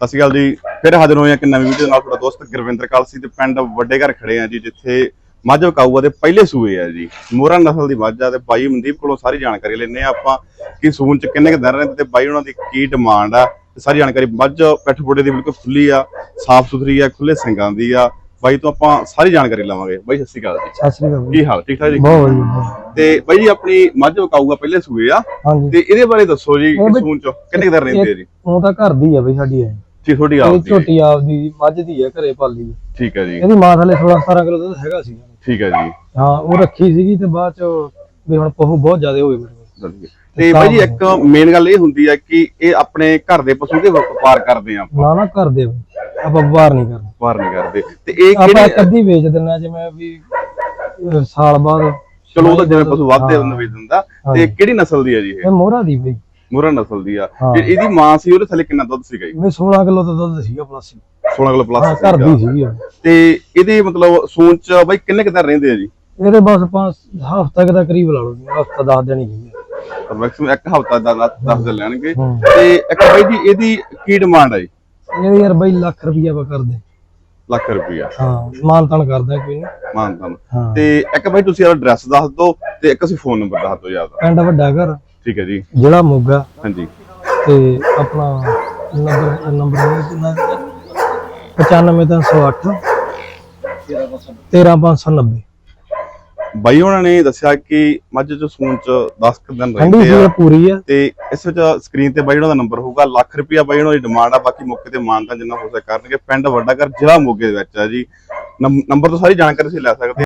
ਸਤਿ ਸ਼੍ਰੀ ਅਕਾਲ ਜੀ। ਫਿਰ ਹਾਜ਼ਰ ਹੋਏ ਹਾਂ ਇੱਕ ਨਵੀਂ ਵੀਡੀਓ ਨਾਲ। ਤੁਹਾਡਾ ਦੋਸਤ ਗੁਰਵਿੰਦਰ ਕਾਲਸੀ ਤੇ ਪਿੰਡ ਵੱਡੇ ਘਰ ਖੜੇ ਆ ਜੀ ਜਿੱਥੇ ਮੱਝ ਕਾਊਆ ਦੇ ਪਹਿਲੇ ਸੂਏ ਆ ਜੀ। ਮੋਹਰਾ ਨਸਲ ਦੀ ਮੱਝ ਆ ਤੇ ਬਾਈ ਮਨਦੀਪ ਕੋਲੋਂ ਸਾਰੀ ਜਾਣਕਾਰੀ ਲੈਣੇ ਆ ਆਪਾਂ ਕਿ ਸੂਣ ਚ ਕਿੰਨੇ ਕੁ ਦਿਨ ਰਹਿੰਦੇ ਤੇ ਬਾਈ ਉਹਨਾਂ ਦੀ ਕੀ ਡਿਮਾਂਡ ਆ। ਤੇ ਸਾਰੀ ਜਾਣਕਾਰੀ ਮੱਝ ਪਿੱਠ ਪੁੜੇ ਦੀ ਬਿਲਕੁਲ ਖੁੱਲੀ ਆ ਸਾਫ਼ ਸੁਥਰੀ ਆ ਖੁੱਲੇ ਸਿੰਗਾਂ ਦੀ ਆ। ਬਾਈ ਤੋਂ ਆਪਾਂ ਸਾਰੀ ਜਾਣਕਾਰੀ ਲਵਾਂਗੇ। ਬਾਈ ਸਤਿ ਸ਼੍ਰੀ ਅਕਾਲ ਜੀ। ਸਤਿ ਸ੍ਰੀ ਅਕਾਲ ਕੀ ਹਾਲ ਠੀਕ ਠਾਕ ਜੀ? ਬਹੁਤ ਵਧੀਆ। ਤੇ ਬਾਈ ਜੀ ਆਪਣੀ ਮੱਝ ਕਾਊਆ ਪਹਿਲੇ ਸੂਏ ਆ। ਤੇ ਇਹਦੇ ਬਾਰੇ ਦੱਸੋ ਜੀ ਸੂਣ ਚ ਕਿੰਨੇ ਕੁ ਦਿਨ ਰਹਿੰਦੇ ਆ ਜੀ? ਉਹ ਤਾਂ ਘਰ ਦੀ ਆ ਬਈ ਸਾਡੀ ਇਹ। ਜੀ ਤੁਹਾਡੀ ਇਹ ਆਪ ਦੀ ਝੋਟੀ ਆਪਦੀ ਮੱਝ ਦੀ ਆ ਘਰੇ ਪਾਲੀ ਠੀਕ ਹੈ ਜੀ। ਇਹਦੀ ਮਾਂ ਥਲੇ 16 17 ਕਿਲੋ ਦੁੱਧ ਹੈਗਾ ਸੀ। ਠੀਕ ਹੈ ਜੀ। ਹਾਂ ਉਹ ਰੱਖੀ ਸੀਗੀ ਤੇ ਬਾਅਦ ਚ ਵੀ ਹੁਣ ਪਹੂ ਬਹੁਤ ਜ਼ਿਆਦਾ ਹੋ ਗਏ ਮੇਰੇ ਕੋਲ। ਵਧੀਆ। ਤੇ ਬਾਈ ਜੀ ਇੱਕ ਮੇਨ ਗੱਲ ਇਹ ਹੁੰਦੀ ਹੈ ਕਿ ਇਹ ਆਪਣੇ ਘਰ ਦੇ ਪਸ਼ੂ ਦੇ ਵਪਾਰ ਕਰਦੇ ਆ ਨਾ ਨਾ ਘਰ ਦੇ। ਆਪਾਂ ਵਪਾਰ ਨਹੀਂ ਕਰਦੇ। ਵਪਾਰ ਨਹੀਂ ਕਰਦੇ। ਤੇ ਇਹ ਆਪਾਂ ਕਿਹੜੀ ਅੱਧੀ ਵੇਚ ਦਿੰਨਾ ਜਿਵੇਂ ਵੀ ਅਹ ਸਾਲ ਬਾਅਦ ਚਲੋ ਉਹ ਤਾਂ ਜਿਵੇਂ ਪਸ਼ੂ ਵੱਧਦੇ ਹਾਂ। ਉਹਨਾਂ ਵੇਚ ਦਿੰਦਾ। ਤੇ ਕਿਹੜੀ ਨਸਲ ਦੀ ਹੈ ਜੀ ਇਹ? ਇਹ ਮੋਹਰਾ ਦੀ ਬਈ। ਮੁਰਾ ਨਸਲ ਦੀ ਆ। ਹਾਂ। ਤੇ ਇਹਦੀ ਮਾਂ ਸੀ ਉਹਦੇ ਥੱਲੇ ਕਿੰਨਾ ਦੁੱਧ ਸੀਗਾ ਜੀ? ਵੀ 16 ਕਿਲੋ ਤਾਂ ਦੁੱਧ ਸੀਗਾ ਪਲੱਸ 16 ਕਿਲੋ ਹਾਂ ਪਲੱਸ ਘਰ ਦੀ ਸੀਗੀ ਉਹ। ਤੇ ਇਹਦੇ ਮਤਲਬ ਸੂਣ ਚ ਬਾਈ ਕਿੰਨੇ ਕੁ ਦਿਨ ਰਹਿੰਦੇ ਆ ਜੀ? ਇਹਦੇ ਬਸ ਪੰਜ ਹਫ਼ਤਾ ਕੁ ਦਾ ਕਰੀਬ ਲਾ ਲਓ ਹਫ਼ਤਾ 10 ਦਿਨ ਹੀ ਹੈਗੇ ਮੈਕਸਿਮਮ ਇੱਕ ਹਫ਼ਤਾ ਦਾ 10 ਦਿਨ ਲੈਣਗੇ। ਹੂੰ। ਤੇ ਇੱਕ ਬਾਈ ਜੀ ਇਹਦੀ ਕੀ ਡਿਮਾਂਡ ਹੈ ਜੀ? ਇਹਦੇ ਯਾਰ ਬਈ ਲੱਖ ਰੁਪਈਆ ਆਪਾਂ ਕਰਦੇ। ਲੱਖ ਰੁਪਈਆ। ਹਾਂ ਮਾਨ ਤਾਨ ਕਰਦੇ ਕੋਈ ਨਹੀਂ ਮਾਨਤਾ ਹਾਂ। ਤੇ ਇੱਕ ਬਾਈ ਤੁਸੀਂ ਆਪਣਾ ਐਡਰੈਸ ਦੱਸ ਦਿਓ ਤੇ ਇੱਕ ਅਸੀਂ ਫੋਨ ਨੰਬਰ ਦੱਸ ਦਿਓ ਯਾਦ ਪਿੰਡ ਵੱਡਾ ਘਰ। ਠੀਕ ਹੈ ਜੀ। ਜ਼ਿਲ੍ਹਾ ਮੋਗਾ ਹਾਂਜੀ। ਤੇ ਆਪਣਾ ਨੰਬਰ ਨੰਬਰ ਕਿੰਨਾ 95308 13590 ਬਾਈ ਉਹਨਾਂ ਨੇ ਦੱਸਿਆ ਕਿ ਮੱਝ ਚ ਸੂਣ ਚ 10 ਕੁ ਦਿਨ ਰਹਿੰਦੇ ਆ ਪੂਰੀ ਆ। ਤੇ ਇਸ ਵਿੱਚ ਸਕਰੀਨ ਤੇ ਬਾਈ ਉਹਨਾਂ ਦਾ ਨੰਬਰ ਹੋਊਗਾ ਲੱਖ ਰੁਪਿਆ ਬਾਈ ਉਹਨਾਂ ਦੀ ਡਿਮਾਂਡ ਆ ਬਾਕੀ ਮੌਕੇ ਤੇ ਮਾਨਤਾ ਜਿੰਨਾ ਹੋ ਸਕੇ ਕਰਨਗੇ। ਪਿੰਡ ਵੱਡਾ ਘਰ ਜ਼ਿਲ੍ਹਾ ਮੋਗੇ ਦੇ ਵਿੱਚ ਆ ਜੀ। ਨੰਬਰ ਤੋਂ ਸਾਰੀ ਜਾਣਕਾਰੀ ਤੁਸੀਂ ਲੈ ਸਕਦੇ